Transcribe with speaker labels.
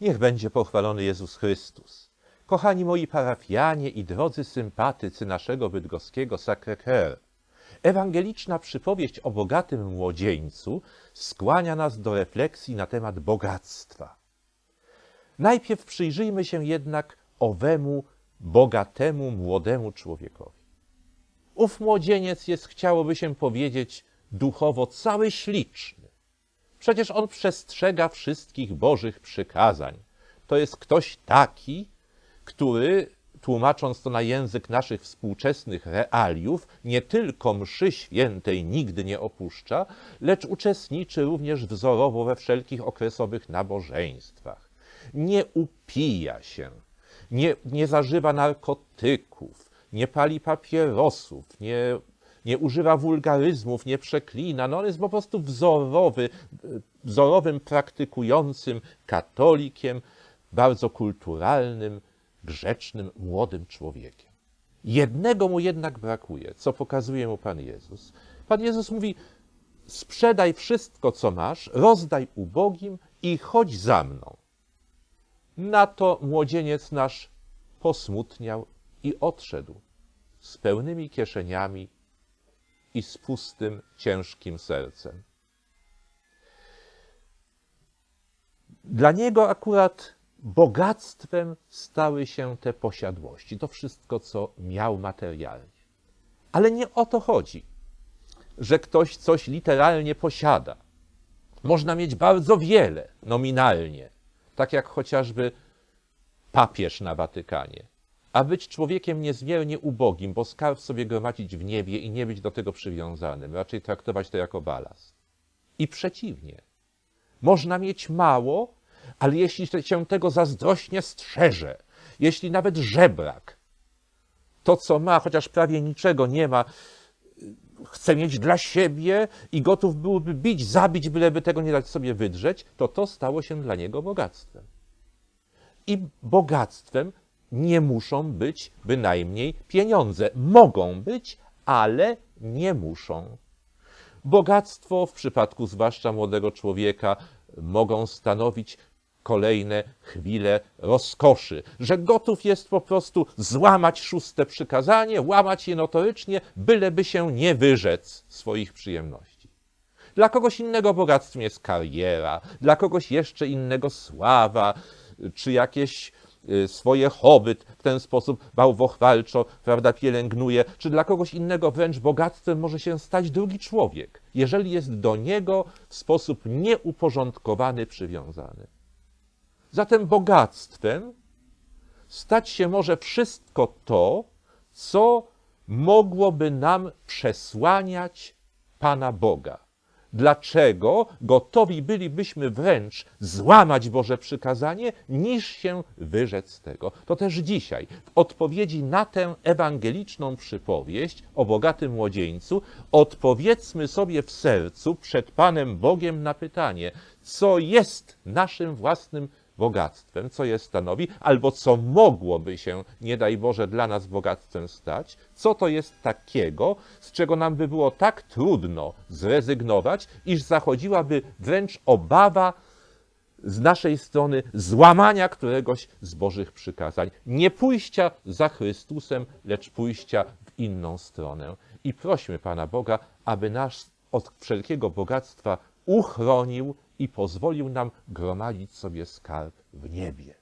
Speaker 1: Niech będzie pochwalony Jezus Chrystus. Kochani moi parafianie i drodzy sympatycy naszego bydgoskiego Sacré-Cœur, ewangeliczna przypowieść o bogatym młodzieńcu skłania nas do refleksji na temat bogactwa. Najpierw przyjrzyjmy się jednak owemu bogatemu młodemu człowiekowi. Ów młodzieniec jest, chciałoby się powiedzieć, duchowo cały śliczny. Przecież on przestrzega wszystkich Bożych przykazań. To jest ktoś taki, który, tłumacząc to na język naszych współczesnych realiów, nie tylko mszy świętej nigdy nie opuszcza, lecz uczestniczy również wzorowo we wszelkich okresowych nabożeństwach. Nie upija się, nie, nie zażywa narkotyków, nie pali papierosów, nie, nie używa wulgaryzmów, nie przeklina. No on jest po prostu wzorowy, wzorowym, praktykującym katolikiem, bardzo kulturalnym, grzecznym, młodym człowiekiem. Jednego mu jednak brakuje, co pokazuje mu Pan Jezus. Pan Jezus mówi: sprzedaj wszystko, co masz, rozdaj ubogim i chodź za mną. Na to młodzieniec nasz posmutniał i odszedł z pełnymi kieszeniami i z pustym, ciężkim sercem. Dla niego akurat bogactwem stały się te posiadłości, to wszystko, co miał materialnie. Ale nie o to chodzi, że ktoś coś literalnie posiada. Można mieć bardzo wiele nominalnie, tak jak chociażby papież na Watykanie, a być człowiekiem niezmiernie ubogim, bo skarb sobie gromadzić w niebie i nie być do tego przywiązanym, raczej traktować to jako balast. I przeciwnie. Można mieć mało, ale jeśli się tego zazdrośnie strzeże, jeśli nawet żebrak to, co ma, chociaż prawie niczego nie ma, chce mieć dla siebie i gotów byłby bić, zabić, byleby tego nie dać sobie wydrzeć, to to stało się dla niego bogactwem. I bogactwem nie muszą być bynajmniej pieniądze. Mogą być, ale nie muszą. Bogactwo w przypadku zwłaszcza młodego człowieka mogą stanowić kolejne chwile rozkoszy, że gotów jest po prostu złamać szóste przykazanie, łamać je notorycznie, byleby się nie wyrzec swoich przyjemności. Dla kogoś innego bogactwem jest kariera, dla kogoś jeszcze innego sława, czy jakieś swoje hobby w ten sposób bałwochwalczo prawda, pielęgnuje, czy dla kogoś innego wręcz bogactwem może się stać drugi człowiek, jeżeli jest do niego w sposób nieuporządkowany przywiązany. Zatem bogactwem stać się może wszystko to, co mogłoby nam przesłaniać Pana Boga. Dlaczego gotowi bylibyśmy wręcz złamać Boże przykazanie, niż się wyrzec z tego? To też dzisiaj, w odpowiedzi na tę ewangeliczną przypowieść o bogatym młodzieńcu, odpowiedzmy sobie w sercu przed Panem Bogiem na pytanie, co jest naszym własnym bogactwem, co je stanowi, albo co mogłoby się, nie daj Boże, dla nas bogactwem stać, co to jest takiego, z czego nam by było tak trudno zrezygnować, iż zachodziłaby wręcz obawa z naszej strony złamania któregoś z Bożych przykazań, nie pójścia za Chrystusem, lecz pójścia w inną stronę. I prośmy Pana Boga, aby nas od wszelkiego bogactwa uchronił i pozwolił nam gromadzić sobie skarb w niebie.